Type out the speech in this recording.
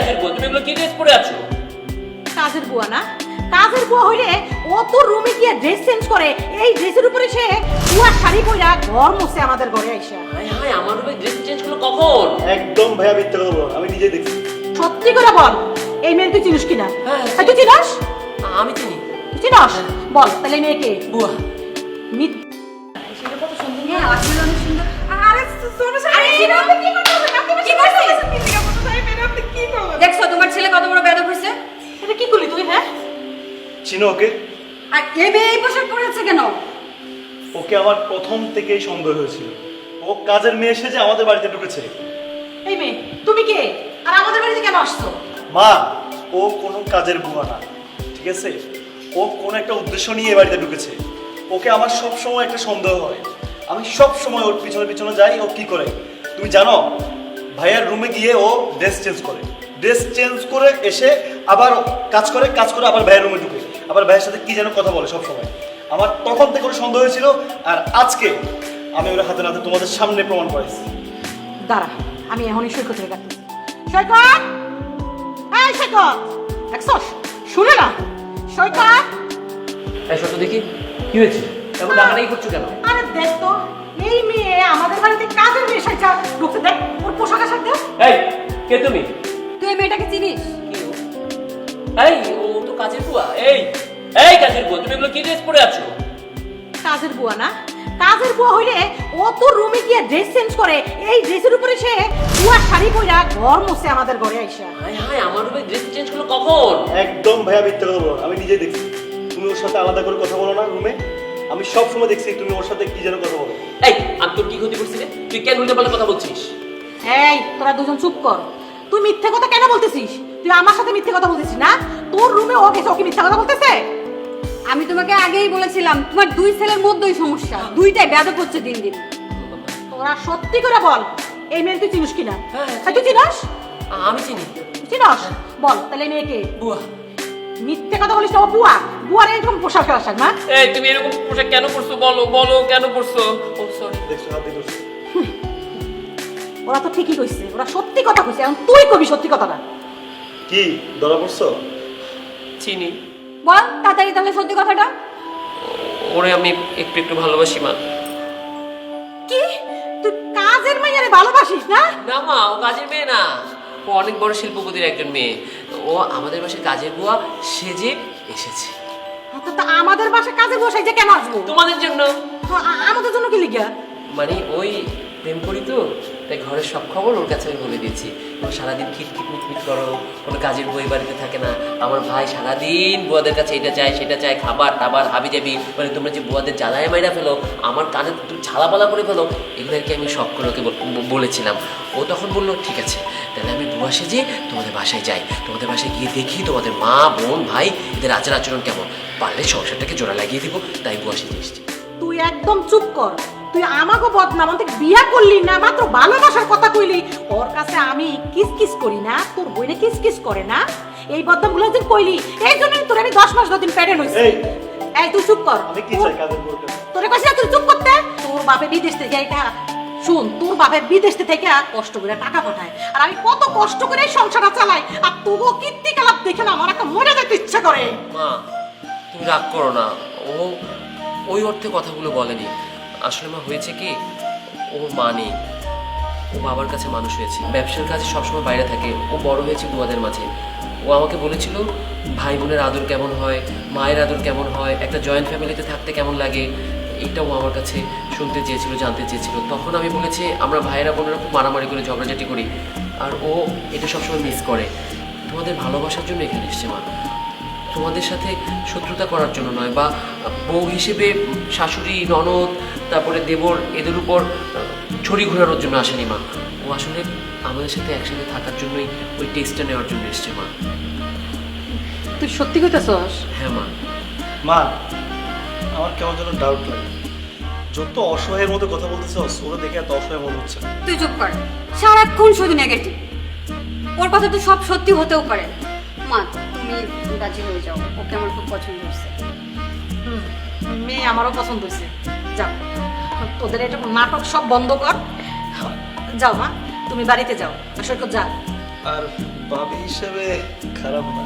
কাজের বুয়া তুমি এগুলো কি ড্রেস পরে আছো? কাজের বুয়া না। কাজের বুয়া হইলে ও তো রুমে গিয়ে ড্রেস চেঞ্জ করে। এই ড্রেসের উপরে সে বুয়া শাড়ি পরা ঘর মোছে আমাদের ঘরে আইসা। হায় হায় আমার রুমে ড্রেস চেঞ্জ করল কখন? একদম ভাইয়া মিথ্যা কথা বলো আমি নিজে দেখছি। সত্যি করে বল এই মেয়ে তুই চিনিস কিনা? হ্যাঁ। তুই চিনাস? আমি চিনি। তুই চিনাস? বল তাহলে এই মেয়েকে। বুয়া। মিথ হ্যাঁ আসলে অনেক সুন্দর। আরে সোনু আরে কি আমার কি করছিস? দেখছ তোমার ছেলে কত বড় বেদব হয়েছে এটা কি করলি তুই হ্যাঁ চিনো ওকে? আর এ মেয়ে এই পোশাক পরেছে কেন? ওকে আমার প্রথম থেকেই সন্দেহ হয়েছিল। ও কাজের মেয়ে এসে যে আমাদের বাড়িতে ঢুকেছে। এই মেয়ে তুমি কে? আর আমাদের বাড়িতে কেন আসছো? মা ও কোনো কাজের বুয়া না ঠিক আছে? ও কোনো একটা উদ্দেশ্য নিয়ে এ বাড়িতে ঢুকেছে। ওকে আমার সব সময় একটা সন্দেহ হয়। আমি সব সময় ওর পিছনে পিছনে যাই ও কি করে? তুমি জানো ভাইয়ার রুমে গিয়ে ও ড্রেস চেঞ্জ করে। ড্রেস চেঞ্জ করে এসে আবার কাজ করে কাজ করে আবার ভাইয়ের রুমে ঢুকে। আবার ভাইয়ের সাথে কি যেন কথা বলে সব সময় আমার তখন থেকে ওর সন্দেহ হয়েছিল আর আজকে আমি ওর হাতে নাতে তোমাদের সামনে প্রমাণ করেছি দাঁড়া আমি এখনই সৈকত হয়ে গেছি সৈকত! এই সৈকত! দেখছস? শুনে না। সৈকত! এই সত্য দেখি কি হয়েছে? এমন ডাকাডাকি করছ কেন? আরে দেখ তো এই মেয়ে আমাদের বাড়িতে কাজের মেয়ে সাইজা ঢুকছে দেখ ওর পোশাক আশাক দেখ। এই কে তুমি? তুই এই মেয়েটাকে চিনিস? কি এই ও তো কাজের বুয়া এই। এই কাজের বুয়া তুমি এগুলো কি ড্রেস পরে আছো? কাজের বুয়া না? কাজের বুয়া হইলে ও তো রুমে গিয়ে ড্রেস চেঞ্জ করে। এই ড্রেসের উপরে সে বুয়া শাড়ি পরা ঘর মোছে আমাদের ঘরে আইসা। হায় হায় আমার রুমে ড্রেস চেঞ্জ করল কখন? একদম ভাইয়া মিথ্যা কথা বলো আমি নিজে দেখছি। তুমি ওর সাথে আলাদা করে কথা বলো না রুমে আমি সব সময় দেখছি তুমি ওর সাথে কি যেন কথা বলো। এই আমি তোর কি ক্ষতি করছি রে? তুই কেন উল্টো পাল্টা কথা বলছিস? এই তোরা দুজন চুপ কর। তুই মিথ্যে কথা কেন বলতেছিস? তুই আমার সাথে মিথ্যে কথা বলতেছিস না? তোর রুমে ও গেছে ও কি মিথ্যা কথা বলতেছে? আমি তোমাকে আগেই বলেছিলাম তোমার দুই ছেলের মধ্যেই সমস্যা। দুইটাই বেদব হচ্ছে দিন দিন। তোরা সত্যি করে বল এই মেয়ে তুই চিনিস কিনা? হ্যাঁ, এই তুই চিনাস? আমি চিনি। চিনাস? বল তাহলে এই মেয়েকে। বুয়া। মিথ্যে কথা বলিস না ও বুয়া। বুয়ার এরকম পোশাক আশাক না এই তুমি এরকম পোশাক কেন পরছো? বলো বলো কেন পরছো? ও সরি। ওরা তো ঠিকই কইছে ওরা সত্যি কথা কইছে এখন তুই কবি সত্যি কথাটা। কি ধরা পড়ছো? চিনি। বল তাড়াতাড়ি তাহলে সত্যি কথাটা। ওরে আমি একটু একটু ভালোবাসি মা। কি? তুই কাজের মেয়েরে ভালোবাসিস না? না মা ও কাজের মেয়ে না। ও অনেক বড় শিল্পপতির একজন মেয়ে। ও আমাদের বাসায় কাজের বুয়া সেজে এসেছে। তো তা আমাদের বাসায় কাজে বসাই যে কেন আসব? তোমাদের জন্য। আমাদের জন্য কি লিগা মানে ওই প্রেম করি তো। তাই ঘরের সব খবর ওর কাছে আমি বলে দিয়েছি। ও সারাদিন খিটখিট মিটমিট করো, কোনো কাজের বই বাড়িতে থাকে না। আমার ভাই সারাদিন বুয়াদের কাছে এটা চায়, সেটা চায়, খাবার টাবার হাবি যাবি মানে তোমরা যে বুয়াদের জ্বালায় মাইরা ফেলো, আমার কানে তুমি ছালাপালা করে ফেলো। এগুলো আর কি আমি করে ওকে বলেছিলাম। ও তখন বলল, ঠিক আছে, তাহলে আমি বুয়া সেজে তোমাদের বাসায় যাই। তোমাদের বাসায় গিয়ে দেখি তোমাদের মা, বোন, ভাই, এদের আচার আচরণ কেমন। পারলে সংসারটাকে জোড়া লাগিয়ে দিব, তাই বুয়া সেজে এসেছি। তুই একদম চুপ কর। তুই আমাকে বদনাম আমাকে বিয়া করলি না মাত্র ভালোবাসার কথা কইলি। ওর কাছে আমি কিস কিস করি না তোর বইনে কিস কিস করে না। এই বদনামগুলো দিন কইলি এই জন্য তোর আমি দশ মাস দিন প্যারেন্ট হইছি। এই। এই তুই চুপ কর। আমি কি তোর- কইছি তুই চুপ করতে। তোর বাপে বিদেশ থেকে এটা শুন তোর বাপে বিদেশ থেকে কষ্ট করে টাকা পাঠায়। আর আমি কত কষ্ট করে সংসারটা চালাই। আর তবুও কীর্তি কালাপ দেখে না আমার একটা মরে যেতে ইচ্ছা করে। মা তুমি রাগ করো না। ও ওই অর্থে কথাগুলো বলেনি। আসলে মা, হয়েছে কি? ওর মা নেই। ও বাবার কাছে মানুষ হয়েছে। ব্যবসার কাজে সবসময় বাইরে থাকে। ও বড় হয়েছে বুয়াদের মাঝে। ও আমাকে বলেছিল, ভাই বোনের আদর কেমন হয়? মায়ের আদর কেমন হয়? একটা জয়েন্ট ফ্যামিলিতে থাকতে কেমন লাগে? এইটাও ও আমার কাছে শুনতে চেয়েছিল, জানতে চেয়েছিল। তখন আমি বলেছি, আমরা ভাইয়েরা বোনেরা খুব মারামারি করে ঝগড়াঝাটি করি। আর ও এটা সবসময় মিস করে। তোমাদের ভালোবাসার জন্য এখানে এসছে মা। তোমাদের সাথে শত্রুতা করার জন্য নয় বা বউ হিসেবে শাশুড়ি ননদ তারপরে দেবর এদের উপর ছড়ি ঘোরানোর জন্য আসেনি মা। ও আসলে আমাদের সাথে একসাথে থাকার জন্যই ওই টেস্টটা নেওয়ার জন্য এসছে মা। তুই সত্যি কথা কইতেছস? হ্যাঁ মা। মা আমার কেমন যেন ডাউট লাগে। যত অসহায়ের মতো কথা বলতেছ ওরা দেখে এত অসহায় মনে হচ্ছে তুই চুপ কর। সারাক্ষণ শুধু নেগেটিভ ওর কথা তো সব সত্যি হতেও পারে। মা রাজি হয়ে যাও। ওকে আমার খুব পছন্দ হয়েছে। হুম, মেয়ে আমারও পছন্দ হয়েছে। যাও তোদের এটা নাটক সব বন্ধ কর। যাও মা তুমি বাড়িতে যাও। আর সৈকত যা। আর ভাবি হিসেবে খারাপ না।